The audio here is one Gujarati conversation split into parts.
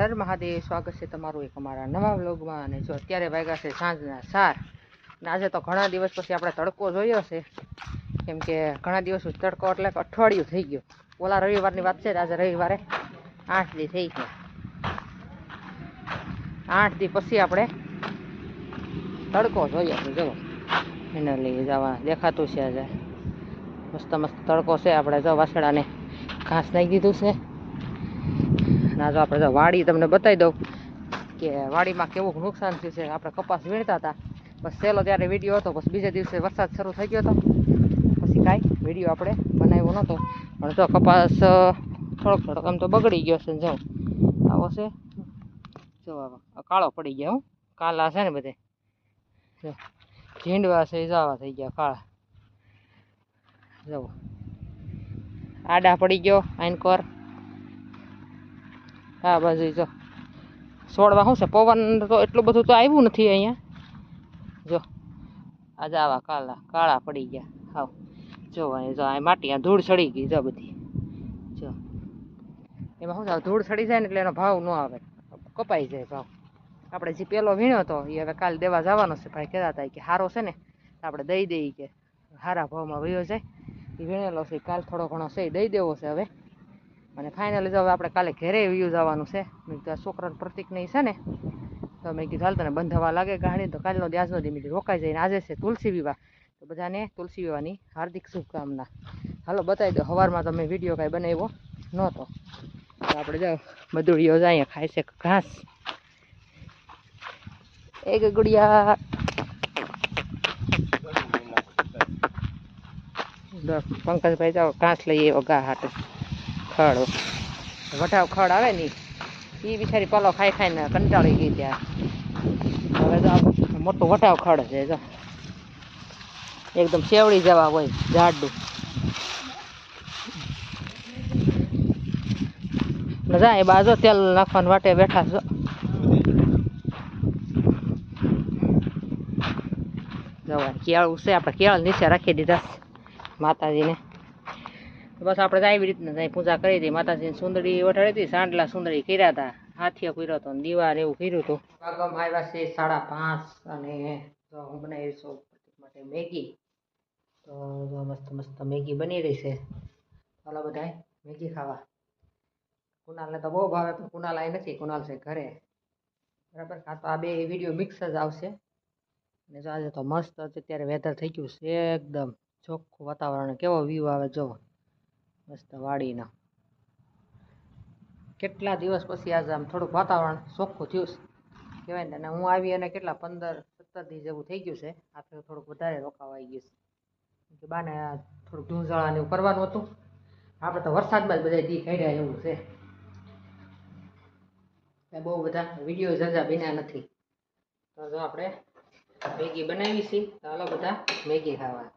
હર મહાદેવ, સ્વાગત છે તમારું એક અમારા નવા વ્લોગમાં. અને જો અત્યારે વાગ્યા છે સાંજના સાર અને આજે તો ઘણા દિવસ પછી આપણે તડકો જોયો છે. કેમ કે ઘણા દિવસ તડકો, એટલે અઠવાડિયું થઈ ગયું. ઓલા રવિવારની વાત છે આજે રવિવારે આઠ દી થઈ ગયા આઠ દી પછી આપણે તડકો જોઈએ છે જો એને લઈ જવા દેખાતું છે આજે. મસ્ત મસ્ત તડકો છે આપણે, જો વાસડાને ઘાસ નાખી દીધું છે. ના, જો આપણે વાડી તમને બતાવી દઉં કે વાડીમાં કેવું નુકસાન થયું છે. આપણે કપાસ વીણતા હતા. બસ સહેલો ત્યારે વીડિયો હતો, બસ બીજા દિવસે વરસાદ શરૂ થઈ ગયો હતો. પછી કાંઈ વીડિયો આપણે બનાવ્યો નહોતો. પણ જો કપાસ થોડોક થોડોક આમ તો બગડી ગયો છે જો. આવો છે. જો કાળો પડી ગયો, હું. કાલા છે ને બધે. જો. ઝીંડવા છે જાવા થઈ ગયા કાળા. જો. આડા પડી ગયો આઈનકોર હા બાજુ જો. છોડવા શું છે? પવન તો એટલું બધું તો આવ્યું નથી અહીંયા. જો, આજે આવા કાળા કાળા પડી ગયા. હાવ. જો અહીં જો અહીં માટી ધૂળ ચડી ગઈ જો બધી. જો. એમાં શું થાય ધૂળ ચડી જાય ને એટલે એનો ભાવ ન આવે. કપાઈ જાય ભાવ. આપણે જે પેલો વીણ્યો હતો એ હવે કાલે દેવા જવાનો છે. ભાઈ કહેતા હતા કે સારો છે ને આપણે દઈ દઈએ કે સારા ભાવમાં વયો જાય. એ વીણેલો છે, કાલ થોડો ઘણો છે દઈ દેવો છે હવે. અને ફાઇનલી જવા આપણે કાલે ઘરે વ્યૂ જવાનું છે. મેં કીધું આ છોકરાનું પ્રતિક નહીં છે ને, તો મેં કીધું હાલ તને બંધાવા લાગે ગાડી તો કાલનો દિવસનો દી મેં રોકાઈ જઈને આજે છે તુલસી વિવાહ. તો બધાને તુલસી વિવાહની હાર્દિક શુભકામના. હાલો બતાવી દો સવારમાં તમે વીડિયો કાંઈ બનાવ્યો નહોતો. આપણે જાઓ મધુડીઓ જ અહીંયા ખાય છે ઘાસ. એક ગુડિયા પંકજભાઈ જાઓ, ઘાસ લઈએ એવો ગા હાટે. ખડ. વઢાવ ખડ આવે ને એ બિચારી પલો ખાઈ ખાઈને કંટાળી ગઈ ત્યાં. હવે તો મોટું વટાવ ખડ છે, જો. એકદમ શેવડી જવા હોય, જાડું. મજા એ બાજુ તેલ નાખવાનું વાટે બેઠા છો. જવા, કેળું છે, આપણે કેળ નીચે રાખી દીધા માતાજીને. બસ આપણે આવી રીતના પૂજા કરી હતી. માતાજીની સુંદરી વટાડી હતી, સાંડલા સુંદરી કર્યા હતા. હાથીઓ કર્યો હતો દીવાર એવું કર્યું હતું. વાગવામાં આવ્યા છે સાડા પાંચ અને જો હું બનાવી છું માટે મેગી. તો મસ્ત મસ્ત મેગી બની રહી છે. ચાલો બધાય, મેગી ખાવા. કુનાલને તો બહુ ભાવે પણ કુનાલ આવી નથી. કુનાલ છે ઘરે. બરાબર? કાં તો આ બે વીડિયો મિક્સ જ આવશે. અને જો આજે તો મસ્ત અત્યારે વેધર થઈ ગયું છે. એકદમ ચોખ્ખું વાતાવરણ. કેવો વ્યૂ આવે જો મસ્ત વાડીના. કેટલા દિવસ પછી આજે આમ થોડુંક વાતાવરણ ચોખ્ખું થયું છે. કહેવાય ને, અને હું આવી અને કેટલા પંદર, સત્તર દિવસ જેવું થઈ ગયું છે. આપણે થોડુંક વધારે રોકાવાઈ ગયું છે. કે બાને થોડુંક ઢૂંઝાળાને એવું કરવાનું હતું. આપણે તો વરસાદમાં જ બધા દી કાઢ્યા એવું છે. બહુ બધા વીડિયો ઝાઝા બન્યા નથી. તો જો આપણે મેગી બનાવી છીએ તો હાલો બધા મેગી ખાવા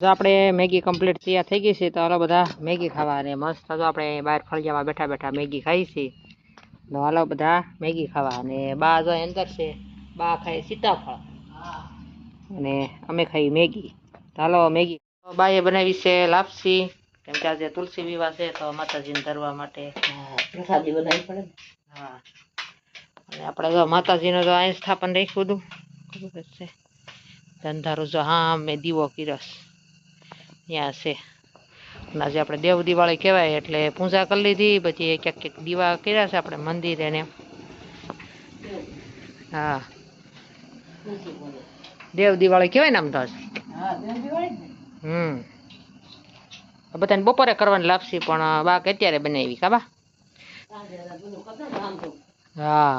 જો આપણે મેગી કમ્પ્લીટ તૈયાર થઈ ગઈ છે તો હાલો બધા મેગી ખાવા અને મસ્ત. જો આપણે બહાર ફળિયામાં બેઠા બેઠા મેગી ખાઈ છીએ તો હાલો બધા મેગી ખાવા અને બા જો અંદર છે બા ખાય સીતાફળ. અને અમે ખાઈ મેગી. તો હાલો મેગી બાએ બનાવી છે લાપસી. કેમ કે આજે તુલસી વિવાહ છે તો માતાજીને ધરવા માટે. પ્રસાદી બનાવી પડે હા. અને આપણે જો માતાજીનું જો અહીં સ્થાપન રાખ્યું હતું ખબર જ છે. ધંધારું જો હા મેં દીવો કિરસ ત્યાં છે. આજે આપણે દેવ દિવાળી કહેવાય એટલે પૂજા કરી લીધી પછી ક્યાંક ક્યાંક દીવા કર્યા છે આપણે મંદિર એને. હા. દેવ દિવાળી કહેવાય ને આમ તો. હમ. બધાને બપોરે કરવાની લાપસી પણ બા કે અત્યારે બનાવી કા બા. હા.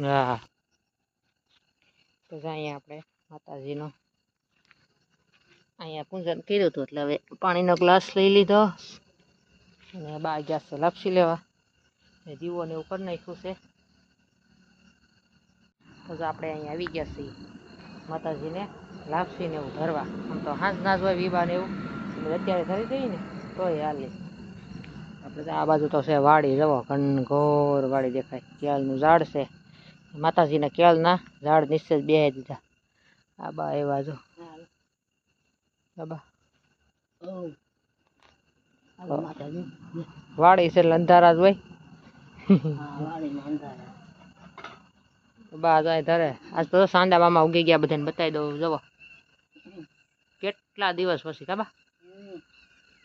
હા. તો અહીંયા આપણે માતાજીનો. અહીંયા પૂજન કર્યું હતું એટલે હવે પાણીનો ગ્લાસ લઈ લીધો. અને બા ગયા છે લાપસી લેવા. ને દીવો ને એવું કરી નાખ્યું છે. તો આપણે અહીંયા આવી ગયા છીએ. માતાજીને લાપસીને એવું ભરવા. આમ તો હાંસ ના હોય વિવાને એવું. અત્યારે થઈ દઈએ ને, તોય હાલે. આપણે તો આ બાજુ તો છે વાડી જવો ઘનઘોર વાડી દેખાય. કેળનું ઝાડ છે. માતાજીના કેળના ઝાડ નીચે જ બેહી દીધા. આ બા એવા જો. બાબા. વાડી છે અંધારા જ હોય. બા જાય ધરે આજ તો સાંડા મામા ઉગી ગયા બધાને બતાવી દઉં જવો કેટલા દિવસ પછી કાબા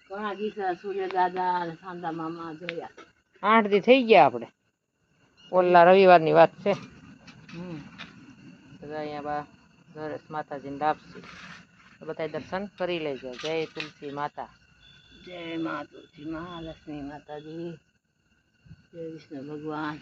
ઘણા દિવસે સૂર્ય દાદા અને સાંતા મામા જોયા. આઠ દી થઈ ગયા આપણે. ઓલા રવિવારની વાત છે. અહીંયા બા નરેશ માતાજીને લાપસી તો બધા દર્શન કરી લેજો. જય તુલસી માતા. જય મા તુલસી મા, લક્ષ્મી માતાજી, જય વિષ્ણુ ભગવાન.